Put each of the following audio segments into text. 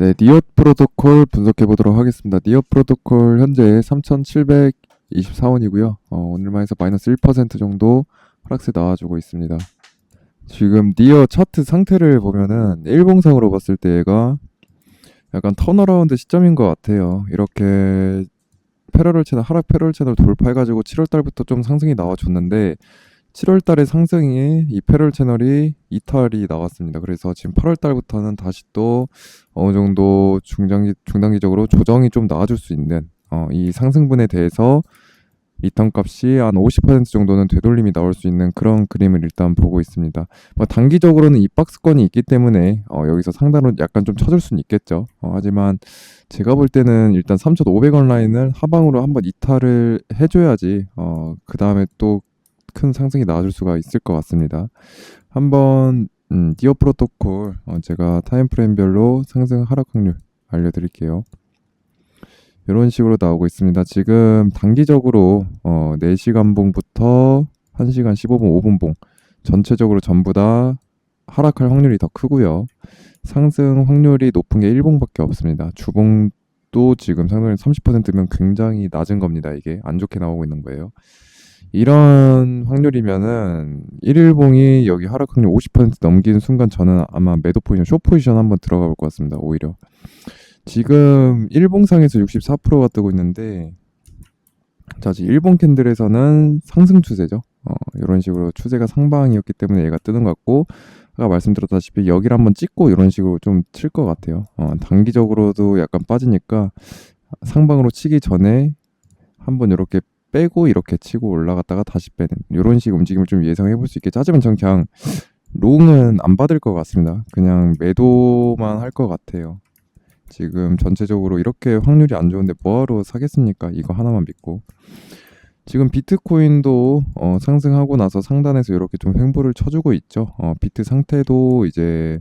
네, 니엇 프로토콜 분석해 보도록 하겠습니다. 니엇 프로토콜 현재 3,724원이고요. 어, 오늘만 해서 마이너스 1% 정도 하락세 나와주고 있습니다. 지금 니어 차트 상태를 보면은 일봉상으로 봤을 때 얘가 약간 턴어라운드 시점인 것 같아요. 이렇게 패러럴 채널 하락 패러럴 채널 돌파해가지고 7월 달부터 좀 상승이 나와줬는데 7월 달에 상승이 이 패러럴 채널이 이탈이 나왔습니다. 그래서 지금 8월 달부터는 다시 또 어느 정도 중장기 중단기적으로 조정이 좀 나와줄 수 있는 어, 이 상승분에 대해서 리턴 값이 한 50% 정도는 되돌림이 나올 수 있는 그런 그림을 일단 보고 있습니다. 뭐 단기적으로는 이 박스권이 있기 때문에 어, 여기서 상단으로 약간 좀 쳐줄 수는 있겠죠. 어, 하지만 제가 볼 때는 일단 3,500원 라인을 하방으로 한번 이탈을 해줘야지 어, 그 다음에 또 큰 상승이 나와줄 수가 있을 것 같습니다. 한번 음, 디어 프로토콜 어, 제가 타임프레임별로 상승 하락 확률 알려드릴게요. 이런 식으로 나오고 있습니다. 지금 단기적으로 어, 4시간 봉부터 1시간 15분, 5분 봉 전체적으로 전부 다 하락할 확률이 더 크고요. 상승 확률이 높은 게 1봉밖에 없습니다. 주봉도 지금 상승률 30%면 굉장히 낮은 겁니다. 이게 안 좋게 나오고 있는 거예요. 이런 확률이면은 1일봉이 여기 하락 확률 50% 넘기는 순간 저는 아마 매도 포지션, 쇼 포지션 한번 들어가 볼 것 같습니다. 오히려. 지금 일봉상에서 64%가 뜨고 있는데 자, 지금 일본 캔들에서는 상승 추세죠. 어, 이런 식으로 추세가 상방이었기 때문에 얘가 뜨는 것 같고 아까 말씀드렸다시피 여기를 한번 찍고 이런 식으로 좀 칠 것 같아요. 어, 단기적으로도 약간 빠지니까 상방으로 치기 전에 한번 이렇게 빼고 이렇게 치고 올라갔다가 다시 빼는 이런 식 움직임을 좀 예상해 볼 수 있겠죠. 하지만 전 그냥 롱은 안 받을 것 같습니다. 그냥 매도만 할 것 같아요. 지금 전체적으로 이렇게 확률이 안 좋은데 뭐하러 사겠습니까? 이거 하나만 믿고. 지금 비트코인도 어, 상승하고 나서 상단에서 이렇게 좀 횡보를 쳐주고 있죠. 어, 비트 상태도 이제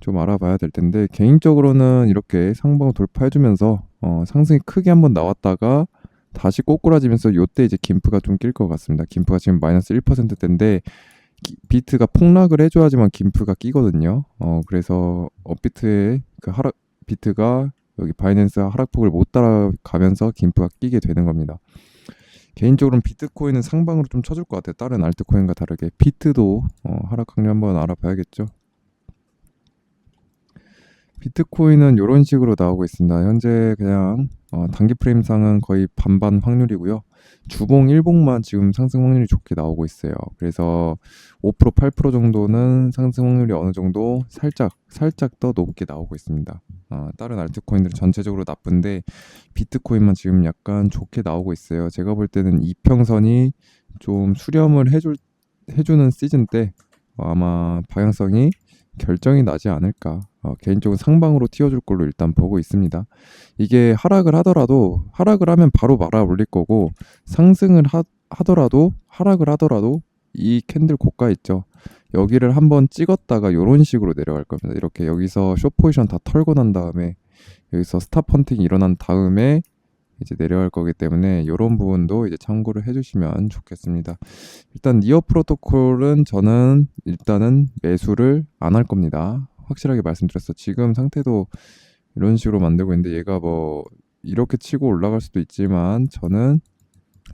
좀 알아봐야 될 텐데 개인적으로 는 이렇게 상방 돌파해주면서 어, 상승이 크게 한번 나왔다가 다시 꼬꾸라지면서 요때 이제 김프가 좀 낄 것 같습니다. 김프가 지금 마이너스 1%대인데 비트가 폭락을 해줘야지만 김프가 끼거든요. 어 그래서 업비트의 그 하락 비트가 여기 바이낸스 하락폭을 못 따라가면서 김프가 끼게 되는 겁니다. 개인적으로는 비트코인은 상방으로 좀 쳐줄 것 같아요. 다른 알트코인과 다르게 비트도 어, 하락 확률 한번 알아봐야겠죠. 비트코인은 이런 식으로 나오고 있습니다. 현재 그냥 어, 단기 프레임상은 거의 반반 확률이고요. 주봉, 일봉만 지금 상승 확률이 좋게 나오고 있어요. 그래서 5% 8% 정도는 상승 확률이 어느 정도 살짝 살짝 더 높게 나오고 있습니다. 어, 다른 알트코인들은 전체적으로 나쁜데 비트코인만 지금 약간 좋게 나오고 있어요. 제가 볼 때는 이평선이 좀 수렴을 해줄 해주는 시즌 때 어, 아마 방향성이 결정이 나지 않을까. 어, 개인적으로 상방으로 튀어줄 걸로 일단 보고 있습니다. 이게 하락을 하더라도 하락을 하면 바로 말아 올릴 거고 상승을 하, 하더라도 하락을 하더라도 이 캔들 고가 있죠. 여기를 한번 찍었다가 이런 식으로 내려갈 겁니다. 이렇게 여기서 쇼 포지션 다 털고 난 다음에 여기서 스탑 헌팅이 일어난 다음에 이제 내려갈 거기 때문에 이런 부분도 이제 참고를 해주시면 좋겠습니다. 일단 니어 프로토콜은 저는 일단은 매수를 안 할 겁니다. 확실하게 말씀드렸어. 지금 상태도 이런 식으로 만들고 있는데 얘가 뭐 이렇게 치고 올라갈 수도 있지만 저는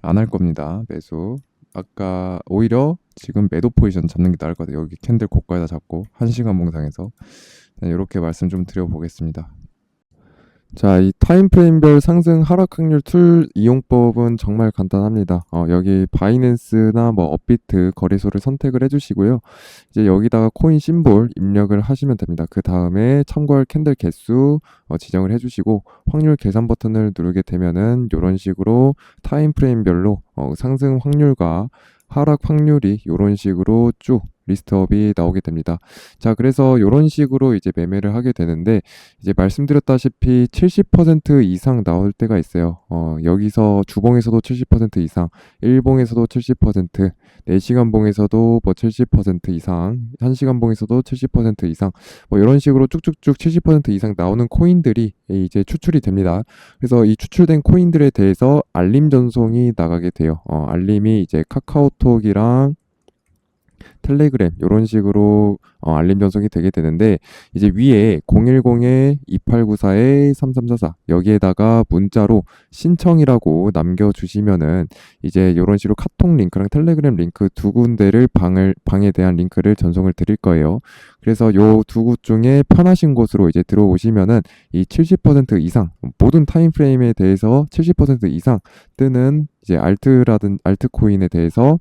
안 할 겁니다. 매수. 아까 오히려 지금 매도 포지션 잡는 게 나을 것 같아요. 여기 캔들 고가에다 잡고 1시간 봉상에서 이렇게 말씀 좀 드려보겠습니다. 자, 이 타임프레임별 상승 하락 확률 툴 이용법은 정말 간단합니다. 어, 여기 바이낸스나 뭐 업비트 거래소를 선택을 해주시고요. 이제 여기다가 코인 심볼 입력을 하시면 됩니다. 그 다음에 참고할 캔들 개수 어, 지정을 해주시고 확률 계산 버튼을 누르게 되면은 이런 식으로 타임프레임별로 어, 상승 확률과 하락 확률이 이런 식으로 쭉 리스트업이 나오게 됩니다. 자, 그래서 이런 식으로 이제 매매를 하게 되는데 이제 말씀드렸다시피 70% 이상 나올 때가 있어요. 어, 여기서 주봉에서도 70% 이상, 일봉에서도 70%, 4시간 봉에서도 뭐 70% 이상, 1시간 봉에서도 70% 이상, 뭐 이런 식으로 쭉쭉쭉 70% 이상 나오는 코인들이 이제 추출이 됩니다. 그래서 이 추출된 코인들에 대해서 알림 전송이 나가게 돼요. 어, 알림이 이제 카카오톡이랑 텔레그램 이런 식으로 어, 알림 전송이 되게 되는데 이제 위에 010-2894-3344 여기에다가 문자로 신청이라고 남겨주시면은 이제 이런 식으로 카톡 링크랑 텔레그램 링크 두 군데를 방을 방에 대한 링크를 전송을 드릴 거예요. 그래서 요 두 곳 중에 편하신 곳으로 이제 들어오시면은 이 70% 이상 모든 타임 프레임에 대해서 70% 이상 뜨는 이제 알트라든 알트코인에 대해서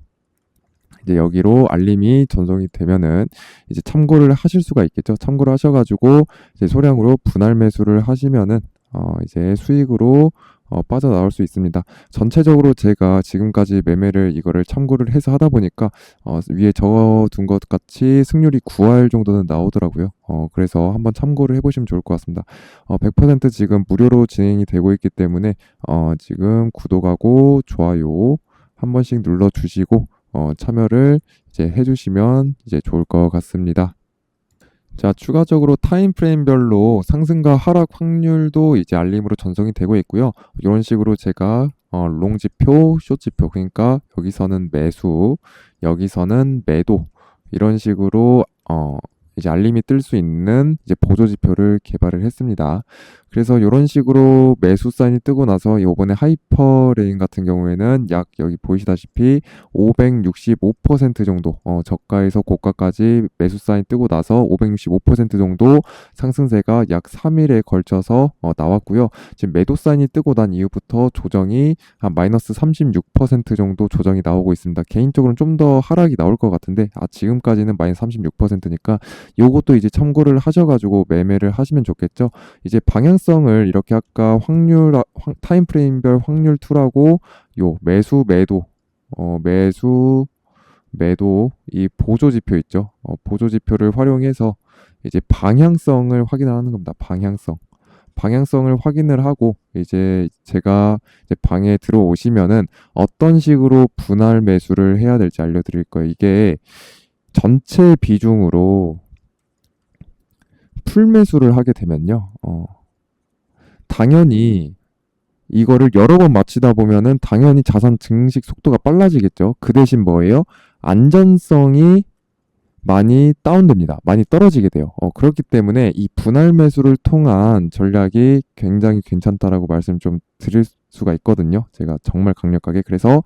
이제 여기로 알림이 전송이 되면은 이제 참고를 하실 수가 있겠죠. 참고를 하셔가지고 이제 소량으로 분할 매수를 하시면은 어 이제 수익으로 어 빠져나올 수 있습니다. 전체적으로 제가 지금까지 매매를 이거를 참고를 해서 하다 보니까 어 위에 적어둔 것 같이 승률이 9할 정도는 나오더라고요. 어 그래서 한번 참고를 해보시면 좋을 것 같습니다. 어 100% 지금 무료로 진행이 되고 있기 때문에 어 지금 구독하고 좋아요 한 번씩 눌러주시고 어 참여를 이제 해주시면 이제 좋을 것 같습니다. 자, 추가적으로 타임 프레임별로 상승과 하락 확률도 이제 알림으로 전송이 되고 있고요. 이런 식으로 제가 어, 롱 지표, 숏 지표, 그러니까 여기서는 매수, 여기서는 매도 이런 식으로 어, 이제 알림이 뜰 수 있는 이제 보조 지표를 개발을 했습니다. 그래서 이런 식으로 매수 사인이 뜨고 나서 이번에 하이퍼레인 같은 경우에는 약 여기 보이시다시피 565% 정도 어, 저가에서 고가까지 매수 사인 뜨고 나서 565% 정도 상승세가 약 3일에 걸쳐서 어, 나왔고요. 지금 매도 사인이 뜨고 난 이후부터 조정이 한 마이너스 36% 정도 조정이 나오고 있습니다. 개인적으로는 좀 더 하락이 나올 것 같은데 아, 지금까지는 마이너스 36%니까 요것도 이제 참고를 하셔가지고 매매를 하시면 좋겠죠. 이제 방향성을 이렇게 아까 확률 타임 프레임별 확률 투라고 요 매수 매도 어 매수 매도 이 보조 지표 있죠. 어, 보조 지표를 활용해서 이제 방향성을 확인하는 겁니다. 방향성. 방향성을 확인을 하고 이제 제가 이제 방에 들어오시면은 어떤 식으로 분할 매수를 해야 될지 알려드릴 거예요. 이게 전체 비중으로 풀매수를 하게 되면요. 어, 당연히 이거를 여러 번 마치다 보면은 당연히 자산 증식 속도가 빨라지겠죠. 그 대신 뭐예요? 안전성이 많이 다운됩니다. 많이 떨어지게 돼요. 어, 그렇기 때문에 이 분할 매수를 통한 전략이 굉장히 괜찮다라고 말씀 좀 드릴 수가 있거든요. 제가 정말 강력하게. 그래서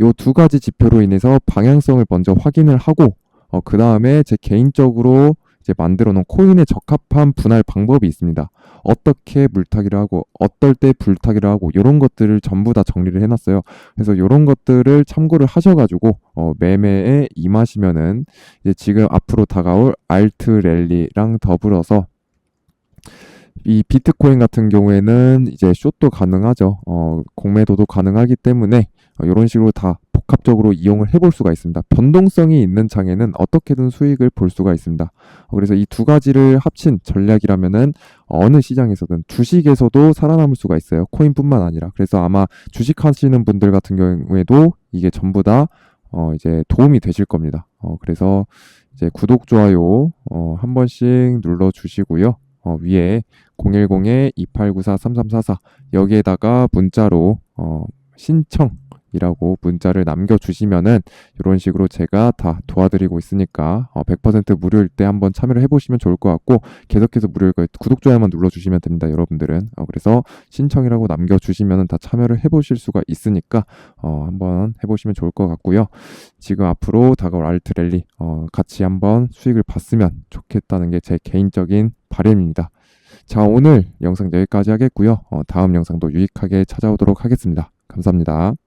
요 두 가지 지표로 인해서 방향성을 먼저 확인을 하고, 어, 그 다음에 제 개인적으로 이제 만들어 놓은 코인에 적합한 분할 방법이 있습니다. 어떻게 물타기를 하고 어떨 때 불타기를 하고 이런 것들을 전부 다 정리를 해놨어요. 그래서 이런 것들을 참고를 하셔가지고 어, 매매에 임하시면은 이제 지금 앞으로 다가올 알트 랠리랑 더불어서 이 비트코인 같은 경우에는 이제 숏도 가능하죠. 어, 공매도도 가능하기 때문에 어, 이런 식으로 다 복합적으로 이용을 해볼 수가 있습니다. 변동성이 있는 장에는 어떻게든 수익을 볼 수가 있습니다. 어, 그래서 이 두 가지를 합친 전략이라면은 어느 시장에서든 주식에서도 살아남을 수가 있어요. 코인뿐만 아니라. 그래서 아마 주식 하시는 분들 같은 경우에도 이게 전부 다 어, 이제 도움이 되실 겁니다. 어, 그래서 이제 구독, 좋아요, 어, 한 번씩 눌러 주시고요. 어, 위에 010-2894-3344 여기에다가 문자로 어, 신청 이라고 문자를 남겨주시면은 이런 식으로 제가 다 도와드리고 있으니까 어, 100% 무료일 때 한번 참여를 해보시면 좋을 것 같고 계속해서 무료일 거예요. 구독 좋아요만 눌러주시면 됩니다, 여러분들은. 어, 그래서 신청이라고 남겨주시면은 다 참여를 해보실 수가 있으니까 어, 한번 해보시면 좋을 것 같고요. 지금 앞으로 다가올 알트 랠리 어, 같이 한번 수익을 봤으면 좋겠다는 게 제 개인적인 바램입니다. 자, 오늘 영상 여기까지 하겠고요. 어, 다음 영상도 유익하게 찾아오도록 하겠습니다. 감사합니다.